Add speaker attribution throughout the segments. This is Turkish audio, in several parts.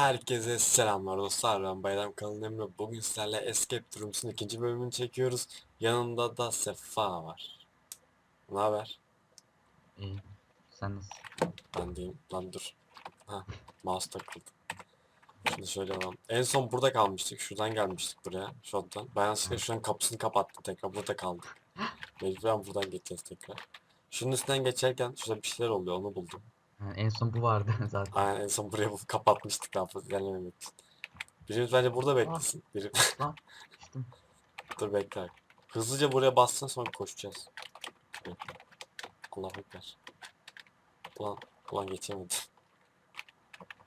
Speaker 1: Herkese selamlar dostlar. Ben Bayram Kalın Emre. Bugün sizlerle Escape Rooms'un ikinci bölümünü çekiyoruz. Yanımda da Sefa var. Ne haber?
Speaker 2: İyi. Sen nasılsın?
Speaker 1: Ben diyeyim lan dur. Ha mouse takıldı. Şimdi şöyle alalım en son burada kalmıştık. Şuradan gelmiştik buraya. Şuradan ben yanlışlıkla şuranın kapısını kapattım tekrar. Burada kaldık Mecburen buradan geçeceğiz tekrar. Şunun üstünden geçerken şurada bir şeyler oluyor. Onu buldum
Speaker 2: Ha, en son bu vardı zaten.
Speaker 1: Aynen en son buraya bu kapatmıştık fazla ilerlememek için Birimiz bence burada beklesin Biri...
Speaker 2: Lan düştüm.
Speaker 1: Dur bekle. Hızlıca buraya bassın sonra koşacağız. Bekle. Allah bekler. Ulan, ulan geçemedim.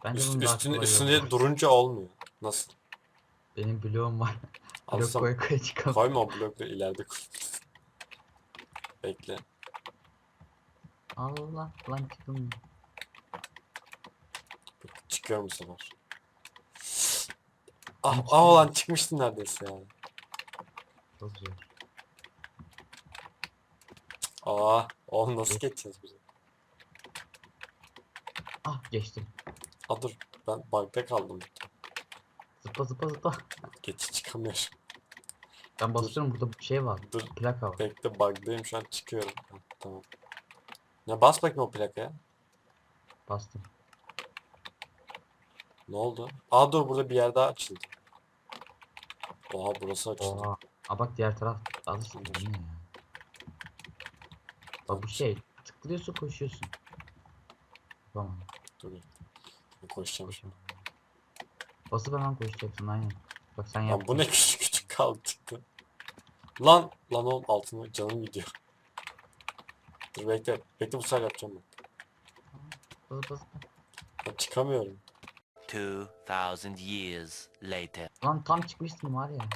Speaker 2: Bence
Speaker 1: Üst,
Speaker 2: bunun daha
Speaker 1: üstünde,
Speaker 2: kolay
Speaker 1: üstünde
Speaker 2: yolu var.
Speaker 1: durunca olmuyor. Nasıl?
Speaker 2: Benim bloğum var. Blok
Speaker 1: Alsam
Speaker 2: koya koya çıkalım.
Speaker 1: koyma o blokları ileride koy. Bekle.
Speaker 2: Allah lan çıktım.
Speaker 1: Çıkıyorum bu sefer. Ah, ah lan çıkmıştın neredeyse ya.
Speaker 2: Çok zor.
Speaker 1: Aa, oğlum nasıl geçeceğiz biz?
Speaker 2: Ah geçtim.
Speaker 1: Aa dur, ben bug'da kaldım.
Speaker 2: Zıpla zıpla zıpla.
Speaker 1: Geçi çıkamıyorum.
Speaker 2: Ben basıyorum burada bir şey var.
Speaker 1: Dur,
Speaker 2: Plaka var.
Speaker 1: bekle bug'dayım şu an çıkıyorum. Ha, tamam. Ya bas bakayım o plakaya.
Speaker 2: Bastım.
Speaker 1: Ne oldu? Aa dur burada bir yer daha açıldı. Oha burası açıldı.
Speaker 2: Oha. Aa bak diğer taraf.
Speaker 1: Dur.
Speaker 2: Ne ya? Bak bu şey. Tıklıyorsun koşuyorsun. Tamam.
Speaker 1: Dur. Ben koşacağım şimdi.
Speaker 2: Basıp hemen koşacaksın aynen. Bak sen
Speaker 1: Lan
Speaker 2: yap.
Speaker 1: bu ne küçük küçük kaldı. Lan lan oğlum altına canım gidiyor. Dur bekle. Bekle bu sefer yapacağım ben.
Speaker 2: Bas bas.
Speaker 1: Ben çıkamıyorum.
Speaker 3: 2000 years later.
Speaker 2: Lan tam çıkmıştım var ya.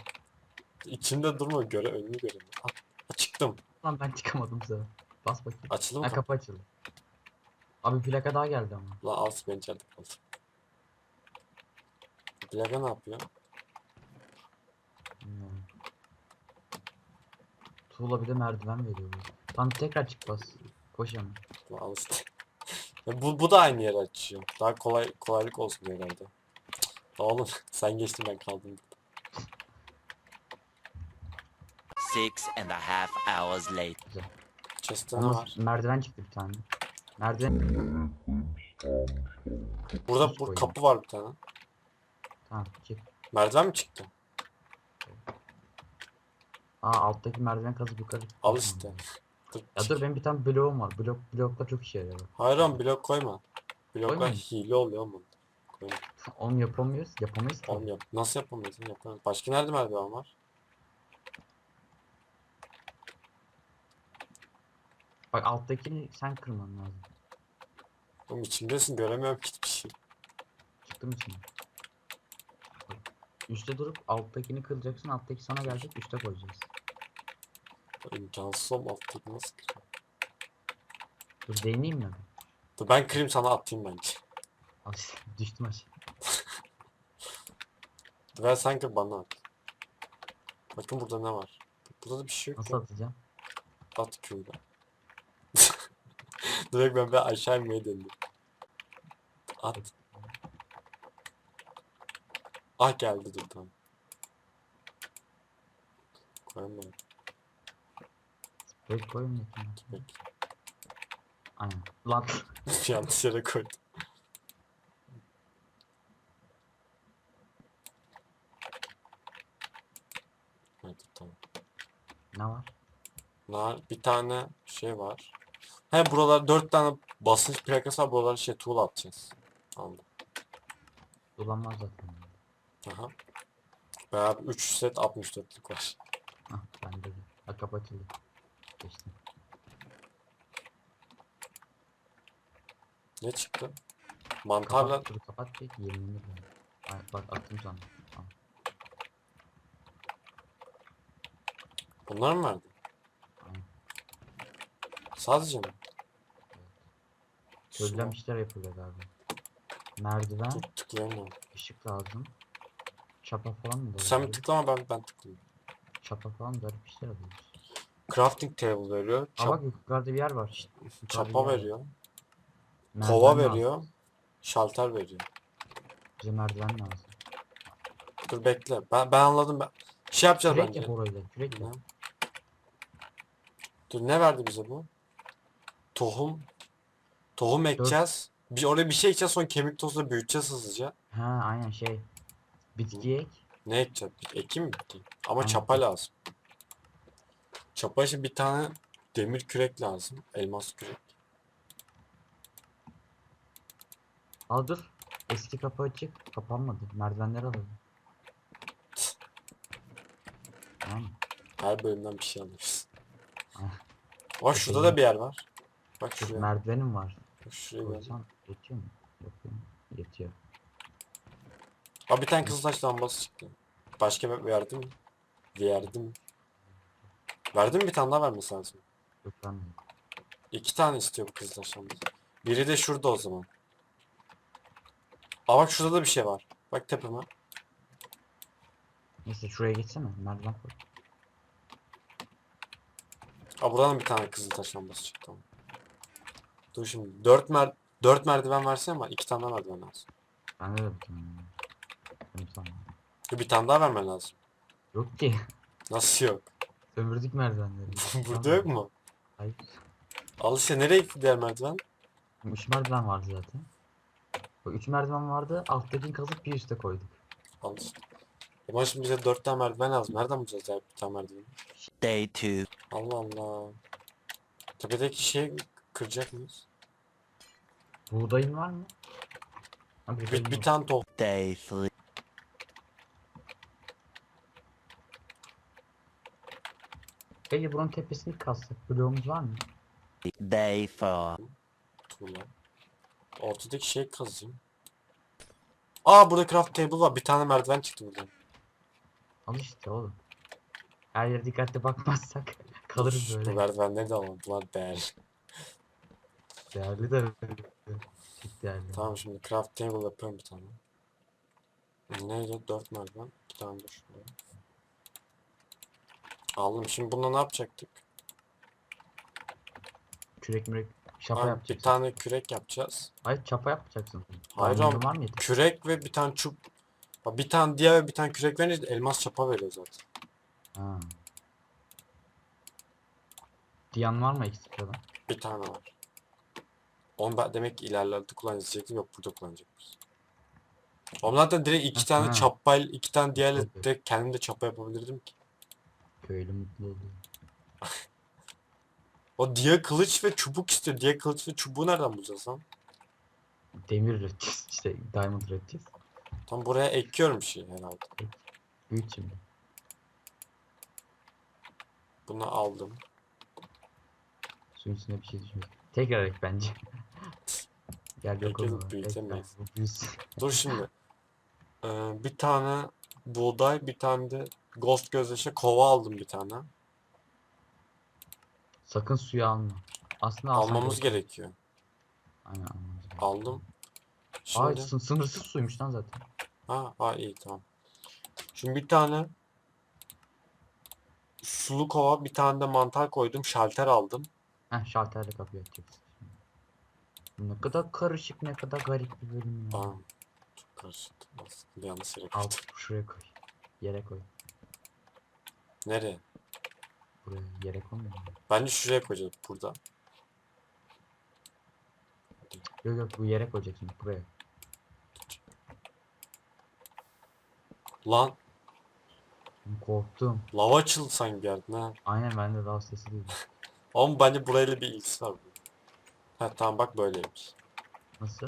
Speaker 1: İçimde durma göre önünü göreyim. Ah, çıktım.
Speaker 2: Lan ben çıkamadım size. Bas bakayım.
Speaker 1: Açıldı mı?
Speaker 2: Ha
Speaker 1: kapı?
Speaker 2: açıldı. Abi plaka daha geldi ama.
Speaker 1: Lan al ben içeride kaldım. Plaka ne yapıyor?
Speaker 2: Bilmiyorum. Tuğla bir de merdiven veriyor. bu. Tam tekrar çık bas. Koş hemen.
Speaker 1: Lan al işte. Bu, bu da aynı yeri açıyor. Daha kolay kolaylık olsun diye herhalde. Oğlum sen geçtin ben kaldım.
Speaker 3: Six and a half hours later.
Speaker 1: Chest'te ne
Speaker 2: Ama
Speaker 1: var?
Speaker 2: merdiven çıktı bir tane. Merdiven.
Speaker 1: Burada bu kapı var bir tane.
Speaker 2: Tamam çık.
Speaker 1: Merdiven mi çıktı?
Speaker 2: Aa alttaki merdiven kazıp yukarı.
Speaker 1: Al işte. Dur,
Speaker 2: Ya dur benim bir tane bloğum var. Blok bloklar çok işe yarıyor.
Speaker 1: Hayır oğlum blok koyma. Bloklar
Speaker 2: Koyma mı?
Speaker 1: hile oluyor oğlum. Koyma.
Speaker 2: Onu yapamıyoruz. Yapamayız ki.
Speaker 1: Oğlum yap. Nasıl yapamıyorsun? Yapamıyorsun. Başka nerede merdiven var?
Speaker 2: Bak alttakini sen kırman lazım.
Speaker 1: Oğlum içimdesin göremiyorum hiçbir şey.
Speaker 2: Çıktı mı şimdi? Bak, Üste durup alttakini kıracaksın. Alttaki sana gelecek. Üste koyacağız.
Speaker 1: İmkansız oğlum alttaki nasıl kırayım?
Speaker 2: Dur değineyim mi?
Speaker 1: Dur ben kırayım sana atayım bence.
Speaker 2: Al işte, düştüm aşağı.
Speaker 1: Dur ben sen kır bana at. Bakın burada ne var? Burada da bir şey yok
Speaker 2: Nasıl
Speaker 1: ya.
Speaker 2: atacağım?
Speaker 1: At Q'da. Direkt ben bir aşağı inmeye döndüm. At. Ah geldi dur tamam. Koyamıyorum.
Speaker 2: Böyle koyun bakayım.
Speaker 1: Bekle.
Speaker 2: Aynen. Lan
Speaker 1: Yanlış yere koydum. Hadi tamam.
Speaker 2: ne var?
Speaker 1: Nar bir tane şey var. He buralar dört tane basınç plakası var. Buralara şey tuğla atacağız. Anladım.
Speaker 2: Dolanmaz zaten.
Speaker 1: Aha. Beraber 3 set 64'lük var.
Speaker 2: Hah bende de. Ha kapı açıldı. Geçtim.
Speaker 1: Ne çıktı? Mantarla
Speaker 2: Kapat, dur kapat ki. Ay, bak attım sana. Tamam.
Speaker 1: bunlar mı verdi?
Speaker 2: Aynen.
Speaker 1: Sadece mi?
Speaker 2: Çözülen işler yapılıyor galiba. Merdiven,
Speaker 1: Dur tıklayamıyorum.
Speaker 2: ışık lazım. Çapa falan mı?
Speaker 1: Sen bir tıklama ben ben tıklayayım.
Speaker 2: Çapa falan garip işler alıyoruz.
Speaker 1: Crafting table veriyor.
Speaker 2: Aa
Speaker 1: Çap,
Speaker 2: bak yukarıda bir yer var. Şşt, yukarıda
Speaker 1: çapa
Speaker 2: bir yer var.
Speaker 1: veriyor.
Speaker 2: Merdiven
Speaker 1: Kova
Speaker 2: lazım.
Speaker 1: veriyor. Şalter veriyor.
Speaker 2: Bize merdiven lazım.
Speaker 1: Dur bekle. Ben, ben anladım. Ben... Şey yapacağız
Speaker 2: Kürek
Speaker 1: bence.
Speaker 2: yap orayla. Kürek
Speaker 1: Ne?
Speaker 2: yap.
Speaker 1: Dur ne verdi bize bu? Tohum. Tohum ekeceğiz. Bir oraya bir şey ekeceğiz sonra kemik tozla büyüteceğiz hızlıca.
Speaker 2: Ha aynen şey. Bitki ek.
Speaker 1: Ne ekeceğiz? Bir ekim mi bitki? Ama
Speaker 2: Aynen.
Speaker 1: çapa lazım. Çapa için bir tane demir kürek lazım. Elmas kürek.
Speaker 2: Al dur. Eski kapı açık. Kapanmadı. Merdivenleri alalım. Tamam mı?
Speaker 1: Her bölümden bir şey alırız.
Speaker 2: Ah.
Speaker 1: Şurada da bir yer var. Bak
Speaker 2: Dur,
Speaker 1: şuraya.
Speaker 2: merdivenim var.
Speaker 1: Bak şuraya.
Speaker 2: Koysam yetiyor mu? Yok mi? Yetiyor.
Speaker 1: Aa bir tane kızıltaş lambası çıktı. Başka bir verdim mi? Verdim. Bir tane daha vermesi lazım.
Speaker 2: Yok ben
Speaker 1: İki tane istiyor bu kızıltaş lambası. Biri de şurada o zaman. Aa bak şurada da bir şey var. Bak tepeme.
Speaker 2: Neyse şuraya geçsene. Merdiven koy.
Speaker 1: Aa buradan bir tane kızıltaş lambası çıktı. Tamam. Dur şimdi dört mer dört merdiven versene ama iki tane daha merdiven lazım.
Speaker 2: Bende de bir tane var. Sana.
Speaker 1: Dur, Bir tane daha vermen lazım.
Speaker 2: Yok ki.
Speaker 1: Nasıl yok?
Speaker 2: Sömürdük merdivenleri.
Speaker 1: Burada yok mu?
Speaker 2: Hayır.
Speaker 1: Al işte nereye gitti diğer merdiven?
Speaker 2: Üç merdiven vardı zaten. O üç merdiven vardı. Alttakini kazıp bir üste koyduk.
Speaker 1: Al işte. Ama şimdi bize dört tane merdiven lazım. Nereden bulacağız ya bir tane merdiven?
Speaker 3: Day 2.
Speaker 1: Allah Allah. Tepedeki şeyi kıracak mıyız?
Speaker 2: Buğdayın var mı? Ha,
Speaker 1: Bir,
Speaker 2: buğdayın
Speaker 1: bir
Speaker 2: yok.
Speaker 1: tane tohum.
Speaker 3: Day 3.
Speaker 2: Peki buranın tepesini kazsak. Bloğumuz var mı?
Speaker 3: Day 4.
Speaker 1: Tuğla. Ortadaki şeyi kazayım. Aa burada craft table var. Bir tane merdiven çıktı buradan.
Speaker 2: Al işte oğlum. Her yere dikkatli bakmazsak kalırız
Speaker 1: Dur,
Speaker 2: böyle.
Speaker 1: Bu merdivenleri de alalım. Bunlar değerli.
Speaker 2: Değerli de Çok değerli.
Speaker 1: Tamam şimdi craft table yapıyorum bir tane. Neydi? Dört merdiven. Bir tane de şuraya. Aldım. Şimdi bununla ne yapacaktık?
Speaker 2: Kürek mürek şapa
Speaker 1: bir
Speaker 2: yapacaksın.
Speaker 1: tane kürek yapacağız.
Speaker 2: Hayır çapa yapacaksın.
Speaker 1: Hayır
Speaker 2: var yeter?
Speaker 1: Kürek ve bir tane çup. Bir tane diğer ve bir tane kürek verince elmas çapa veriyor zaten.
Speaker 2: Ha. Diyan var mı ekstradan?
Speaker 1: Bir tane var. Onu ben demek ki ilerlerde kullanacağız diyecektim. Yok burada kullanacakmış. Onlardan direkt iki tane
Speaker 2: Ha.
Speaker 1: çapayla iki tane diğerle
Speaker 2: Okey.
Speaker 1: direkt kendim de çapa yapabilirdim ki.
Speaker 2: Köylü mutlu oluyor.
Speaker 1: O diye kılıç ve çubuk istiyor. Diye kılıç ve çubuğu nereden bulacağız lan?
Speaker 2: Demir üreteceğiz işte diamond üreteceğiz.
Speaker 1: Tam buraya ekiyorum şey herhalde.
Speaker 2: Büyüt şimdi.
Speaker 1: Bunu aldım.
Speaker 2: Suyun içine bir şey düşmüş. Tekrar ek bence. Gel yok
Speaker 1: Ekledim,
Speaker 2: onu.
Speaker 1: büyütemeyiz. Dur şimdi. Ee, bir tane buğday, bir tane de ghost gözyaşı kova aldım bir tane.
Speaker 2: Sakın suyu alma. Aslında alsan
Speaker 1: Almamız
Speaker 2: gerek.
Speaker 1: gerekiyor.
Speaker 2: Aynen almamız gerekiyor.
Speaker 1: Aldım.
Speaker 2: Ay
Speaker 1: Şimdi
Speaker 2: sın- sınırsız suymuş lan zaten.
Speaker 1: ha, ha iyi tamam. Şimdi bir tane sulu kova, bir tane de mantar koydum, şalter aldım.
Speaker 2: Heh şalterle kapıyı şimdi. Ne kadar karışık ne kadar garip bir bölüm ya.
Speaker 1: Tamam. Çok karışık. Aslında yanlış yere
Speaker 2: Al
Speaker 1: koydum.
Speaker 2: şuraya koy. Yere koy.
Speaker 1: Nereye?
Speaker 2: Buraya yere koyma.
Speaker 1: Bence şuraya koyacağız burada.
Speaker 2: Yok yok bu yere koyacaksın buraya.
Speaker 1: Lan
Speaker 2: Korktum.
Speaker 1: lava açıldı sanki bir yerden ha.
Speaker 2: Aynen bende daha sesi değil.
Speaker 1: Ama bence burayla bir ilgisi var. bunun. Ha tamam bak böyleymiş.
Speaker 2: Nasıl?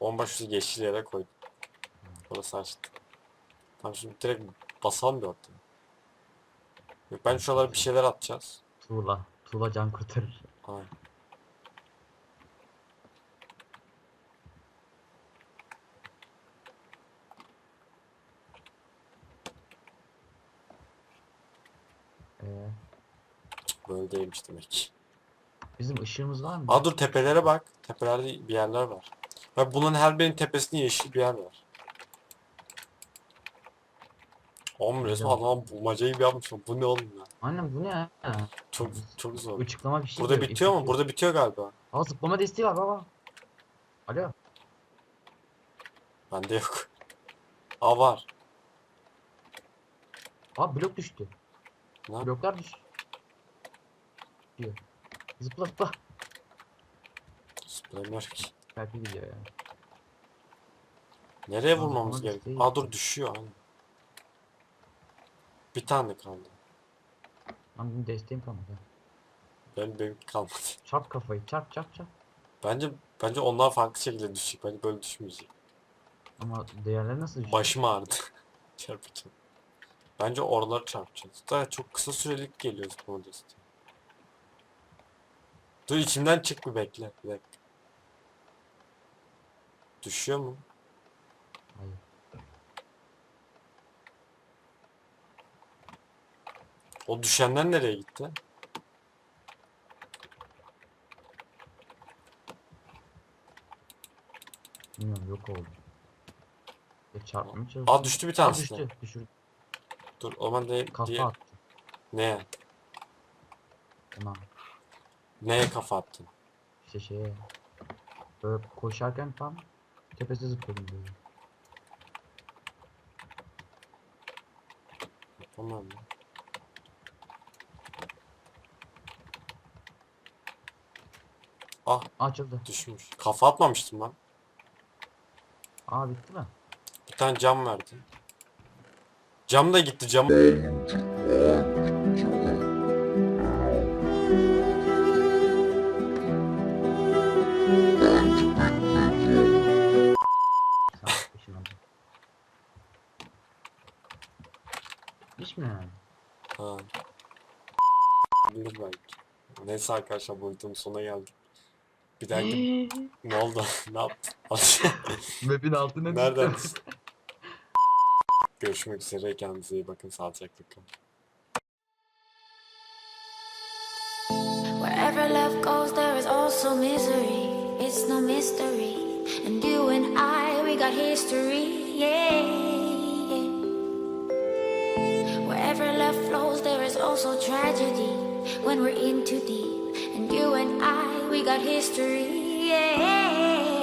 Speaker 1: On başı yeşil yere koydum. Orası açtı. Tamam şimdi direkt basalım bir ortaya. Yok ben şuralara bir şeyler atacağız.
Speaker 2: Tuğla. Tuğla can kurtarır.
Speaker 1: Aynen.
Speaker 2: Ee,
Speaker 1: Böyle değilmiş demek ki.
Speaker 2: bizim ışığımız var mı?
Speaker 1: Aa dur tepelere bak. Tepelerde bir yerler var. Bak bunun her birinin tepesinde yeşil bir yer var. Oğlum resmen adam bulmaca gibi yapmışım. Bu ne oğlum ya?
Speaker 2: Annem bu ne ya?
Speaker 1: Çok çok zor.
Speaker 2: Uçuklama bir şey
Speaker 1: Burada
Speaker 2: diyor,
Speaker 1: bitiyor mu? Burada bitiyor galiba.
Speaker 2: Aa zıplama desteği var baba. Alo.
Speaker 1: Bende yok. Aa var.
Speaker 2: Aa blok düştü.
Speaker 1: Ne?
Speaker 2: Bloklar düş. Diyor. Zıpla zıpla.
Speaker 1: Zıplayamıyor ki.
Speaker 2: Belki gidiyor ya.
Speaker 1: Nereye vurmamız
Speaker 2: ama
Speaker 1: gerekiyor? Aa dur düşüyor. Aynen. Bir tane kaldı.
Speaker 2: Lan benim desteğim kalmadı.
Speaker 1: Benim benim kalmadı.
Speaker 2: Çarp kafayı çarp çarp çarp.
Speaker 1: Bence bence onlar farklı şekilde düşecek. Bence böyle düşmeyecek.
Speaker 2: Ama değerleri nasıl düşüyor?
Speaker 1: Başım ağrıdı. Çarpacağım. Bence oraları çarpacağız. Da çok kısa sürelik geliyor bu desteği. Dur içimden çık bir bekle. Bir dakika. Düşüyor mu?
Speaker 2: Hayır.
Speaker 1: O düşenler nereye gitti?
Speaker 2: Bilmiyorum yok oldu. Ya çarpmaya çalışıyor.
Speaker 1: Aa düştü bir tanesi.
Speaker 2: düştü. Düşür.
Speaker 1: Dur o zaman ne,
Speaker 2: Kafa
Speaker 1: diye,
Speaker 2: attı.
Speaker 1: neye?
Speaker 2: Ona.
Speaker 1: Neye kafa attın?
Speaker 2: İşte şeye. Böyle koşarken tam tepesi zıpladım böyle.
Speaker 1: Yapamam ya. Ah
Speaker 2: Açıldı.
Speaker 1: düşmüş. Kafa atmamıştım lan.
Speaker 2: Aa bitti mi?
Speaker 1: Bir tane cam verdi. Cam da gitti cam.
Speaker 2: Sen peşinden. Hiç mi yani?
Speaker 1: Ha. Bilir belki. Neyse arkadaşlar bu videonun sonuna geldik. Bir dahaki ne oldu? ne yaptın?
Speaker 2: Map'in altına
Speaker 1: Nereden? Görüşmek üzere. Kendinize iyi bakın. Sağlıcakla kalın.
Speaker 4: Wherever love goes, there is also misery. It's no mystery. And you and I, we got history. Yeah. Wherever love flows, there is also tragedy. When we're in too deep. And you and I, we got history. Yeah.